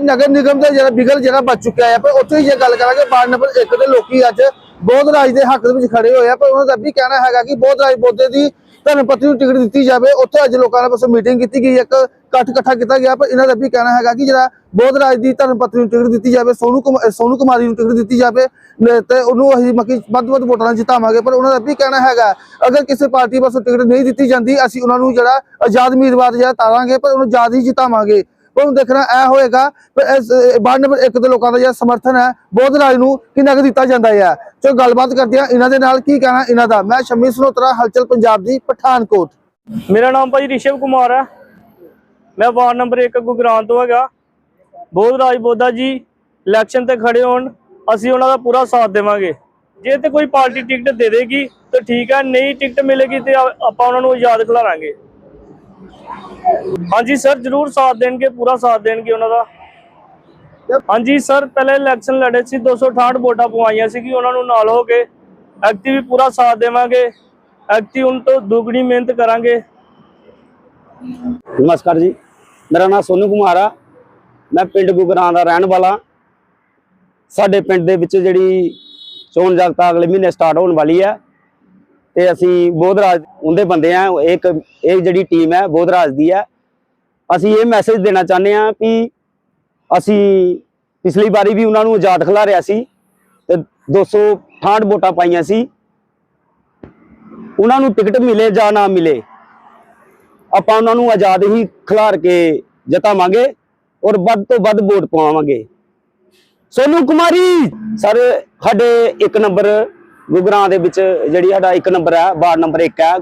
ਨਗਰ ਨਿਗਮ ਦਾ ਜਿਹੜਾ ਬਿਗਲ ਜਿਹੜਾ ਬਚ ਚੁੱਕਿਆ ਹੈ ਪਰ ਉੱਥੇ ਹੀ ਜੇ ਗੱਲ ਕਰਾਂਗੇ, ਵਾਰਡ ਨੰਬਰ 1 ਦੇ ਲੋਕੀ ਅੱਜ ਬਹੁਤ ਰਾਜ ਦੇ ਹੱਕ ਦੇ ਵਿੱਚ ਖੜੇ ਹੋਏ ਆ, ਪਰ ਉਹਨਾਂ ਦਾ ਵੀ ਕਹਿਣਾ ਹੈਗਾ ਕਿ ਬੋਧ ਰਾਜ ਬੋਧੇ ਦੀ ਧਰਮਪਤਰੀ ਨੂੰ ਟਿਕਟ ਦਿੱਤੀ ਜਾਵੇ। ਉੱਥੇ ਅੱਜ ਲੋਕਾਂ ਨੇ ਬਸ ਮੀਟਿੰਗ ਕੀਤੀ ਗਈ, ਇੱਕ ਇਕੱਠ ਇਕੱਠਾ ਕੀਤਾ ਗਿਆ, ਪਰ ਇਹਨਾਂ ਦਾ ਵੀ ਕਹਿਣਾ ਹੈਗਾ ਕਿ ਜਿਹੜਾ ਬੋਧ ਰਾਜ ਦੀ ਧਰਮਪਤਰੀ ਨੂੰ ਟਿਕਟ ਦਿੱਤੀ ਜਾਵੇ, ਸੋਨੂ ਕੁਮਾ- ਸੋਨੂ ਕੁਮਾਰੀ ਨੂੰ ਟਿਕਟ ਦਿੱਤੀ ਜਾਵੇ ਤੇ ਉਹਨੂੰ ਅਸੀਂ ਮੱਕੀ ਵੱਧ ਵੱਧ ਵੋਟਾਂ ਨਾਲ ਜਿਤਾਵਾਂਗੇ, ਪਰ ਉਹਨਾਂ ਦਾ ਵੀ ਕਹਿਣਾ ਹੈਗਾ, ਅਗਰ ਕਿਸੇ ਪਾਰਟੀ ਪਾਸੋਂ ਟਿਕਟ ਨਹੀਂ ਦਿੱਤੀ ਜਾਂਦੀ, ਅਸੀਂ ਉਹਨਾਂ ਨੂੰ ਜਿਹੜਾ ਆਜ਼ਾਦ ਉਮੀਦਵਾਰ ਜਿਹੜਾ ਤਾਰਾਂਗੇ, ਪਰ ਉਹਨੂੰ ਆਜ਼ਾਦ ਹੀ ਜਿਤਾਵਾਂਗੇ। ਪਰ ਦੇਖਣਾ ਇਹ ਹੋਏਗਾ ਇਸ ਵਾਰਡ ਨੰਬਰ 1 ਦੇ ਲੋਕਾਂ ਦਾ ਜਿਹੜਾ ਸਮਰਥਨ ਹੈ, ਬੋਧ ਰਾਜ ਨੂੰ ਕਿੰਨਾ ਕੁ ਦਿੱਤਾ ਜਾਂਦਾ ਹੈ। ਚੋ ਗੱਲਬਾਤ ਕਰਦੇ ਆ ਇਹਨਾਂ ਦੇ ਨਾਲ ਕੀ ਕਹਿਣਾ ਇਹਨਾਂ ਦਾ। ਮੈਂ ਸ਼ਮੀ ਸਨੋਤਰਾ ਹਲਚਲ ਪੰਜਾਬ ਦੀ ਪਠਾਨਕੋਟ। ਮੇਰਾ ਨਾਮ ਭਾਜੀ ਰਿਸ਼ਵ ਕੁਮਾਰ ਹੈ। ਮੈਂ ਵਾਰਡ ਨੰਬਰ 1 ਗੁਗਰਾਨ ਤੋਂ ਹੈਗਾ। ਬੋਧ ਰਾਜ ਬੋਧਾ ਜੀ, ਇਲੈਕਸ਼ਨ ਤੇ ਖੜੇ ਹੋਣ, ਅਸੀਂ ਉਹਨਾਂ ਦਾ ਪੂਰਾ ਸਾਥ ਦੇਵਾਂਗੇ। ਜੇ ਤੇ ਕੋਈ ਪਾਰਟੀ ਟਿਕਟ ਦੇ ਦੇਗੀ, ਤਾਂ ਠੀਕ ਹੈ। ਨਹੀਂ ਟਿਕਟ ਮਿਲੇਗੀ ਤੇ ਆਪਾਂ ਉਹਨਾਂ ਨੂੰ ਯਾਦ ਖਿਲਾਰਾਂਗੇ ਹਾਂਜੀ ਸਰ, ਜਰੂਰ ਸਾਥ ਦੇਣਗੇ, ਪੂਰਾ ਸਾਥ ਦੇਣਗੇ ਉਹਨਾਂ ਦਾ। ਹਾਂਜੀ ਸਰ, ਪਹਿਲੇ ਇਲੈਕਸ਼ਨ ਲੜੇ ਸੀ 268 ਵੋਟਾਂ ਪਵਾਈਆਂ ਸੀ ਕਿ ਉਹਨਾਂ ਨੂੰ ਨਾਲ ਹੋ ਕੇ। ਐਕਟਿਵ ਵੀ ਪੂਰਾ ਸਾਥ ਦੇਵਾਂਗੇ। ਐਕਟਿਵ ਉਹਨਾਂ ਤੋਂ ਦੁੱਗਣੀ ਮਿਹਨਤ ਕਰਾਂਗੇ। ਨਮਸਕਾਰ ਜੀ। ਮੇਰਾ ਨਾਮ ਸੋਨੂ ਕੁਮਾਰ ਆ। ਮੈਂ ਪਿੰਡ ਗੁਗਰਾਂ ਦਾ ਰਹਿਣ ਵਾਲਾ। ਸਾਡੇ ਪਿੰਡ ਦੇ ਵਿੱਚ ਜਿਹੜੀ ਚੋਣ ਜਾਗਤਾ ਅਗਲੇ ਮਹੀਨੇ ਸਟਾਰਟ ਹੋਣ ਵਾਲੀ ਹੈ। ਤੇ ਅਸੀਂ ਬੋਧਰਾਜ, ਉਹਦੇ ਬੰਦੇ ਆ ਇੱਕ, ਇਹ ਜਿਹੜੀ ਟੀਮ ਹੈ, ਬੋਧਰਾਜ ਦੀ ਹੈ। ਅਸੀਂ ਇਹ ਮੈਸੇਜ ਦੇਣਾ ਚਾਹੁੰਦੇ ਆ ਕਿ ਅਸੀਂ ਪਿਛਲੀ ਵਾਰੀ ਵੀ ਉਹਨਾਂ ਨੂੰ ਆਜ਼ਾਦ ਖਿਲਾਰਿਆ ਸੀ ਤੇ 268 ਵੋਟਾਂ ਪਾਈਆਂ ਸੀ। ਉਹਨਾਂ ਨੂੰ ਟਿਕਟ ਮਿਲੇ ਜਾਂ ਨਾ ਮਿਲੇ, ਆਪਾਂ ਉਹਨਾਂ ਨੂੰ ਆਜ਼ਾਦ ਹੀ ਖਿਲਾਰ ਕੇ ਜਿਤਾਵਾਂਗੇ ਔਰ ਵੱਧ ਤੋਂ ਵੱਧ ਵੋਟ ਪਾਵਾਂਗੇ। ਸੋਨੂ ਕੁਮਾਰੀ, ਸਰ, ਸਾਡੇ ਇੱਕ ਨੰਬਰ ਗੁਗਰਾਂ ਦੇ ਵਿੱਚ ਜਿਹੜੀ ਸਾਡਾ ਇੱਕ ਨੰਬਰ ਹੈ, ਵਾਰਡ ਨੰਬਰ 1 ਹੈ,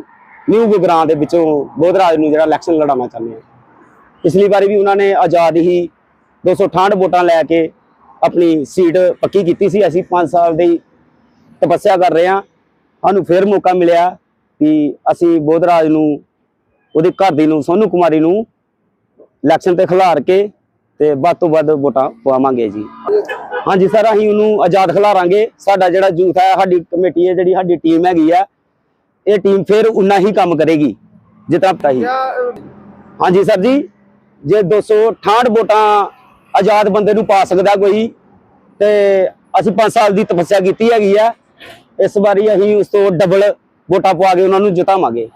ਨਿਊ ਗੁਗਰਾਂ ਦੇ ਵਿੱਚੋਂ ਬੋਧਰਾਜ ਨੂੰ ਜਿਹੜਾ ਇਲੈਕਸ਼ਨ ਲੜਾਉਣਾ ਚਾਹੁੰਦੇ ਆ ਪਿਛਲੀ ਵਾਰੀ ਵੀ ਉਹਨਾਂ ਨੇ ਆਜ਼ਾਦ ਹੀ 268 ਵੋਟਾਂ ਲੈ ਕੇ ਆਪਣੀ ਸੀਟ ਪੱਕੀ ਕੀਤੀ ਸੀ। ਅਸੀਂ 5 ਸਾਲ ਦੀ ਤਪੱਸਿਆ ਕਰ ਰਹੇ ਹਾਂ। ਸਾਨੂੰ ਫਿਰ ਮੌਕਾ ਮਿਲਿਆ ਕਿ ਅਸੀਂ ਬੋਧਰਾਜ ਨੂੰ, ਉਹਦੇ ਘਰ ਦੀ ਨੂੰ, ਸੋਨੂ ਕੁਮਾਰੀ ਨੂੰ ਇਲੈਕਸ਼ਨ ਤੇ ਖਿਲਾਰ ਕੇ ਤੇ ਵੱਧ ਤੋਂ ਵੱਧ ਵੋਟਾਂ ਪਵਾਵਾਂਗੇ ਜੀ। ਹਾਂਜੀ ਸਰ, ਅਸੀਂ ਉਹਨੂੰ ਆਜ਼ਾਦ ਖਿਲਾਰਾਂਗੇ। ਸਾਡਾ ਜਿਹੜਾ ਯੂਥ ਹੈ, ਸਾਡੀ ਕਮੇਟੀ ਹੈ, ਜਿਹੜੀ ਸਾਡੀ ਟੀਮ ਹੈਗੀ ਆ, ਇਹ ਟੀਮ ਫਿਰ ਉਨਾ ਹੀ ਕੰਮ ਕਰੇਗੀ। ਜਿਤਨਾ ਪਤਾ ਹੀ ਹਾਂਜੀ ਸਰ ਜੀ, ਜੇ 268 ਵੋਟਾਂ ਆਜ਼ਾਦ ਬੰਦੇ ਨੂੰ ਪਾ ਸਕਦਾ ਕੋਈ, ਤੇ ਅਸੀਂ 5 ਸਾਲ ਦੀ ਤਪੱਸਿਆ ਕੀਤੀ ਹੈਗੀ ਆ। ਇਸ ਵਾਰੀ ਅਸੀਂ ਉਸ ਤੋਂ ਡਬਲ ਵੋਟਾਂ ਪਵਾ ਕੇ ਉਹਨਾਂ ਨੂੰ ਜਿਤਾਵਾਂਗੇ।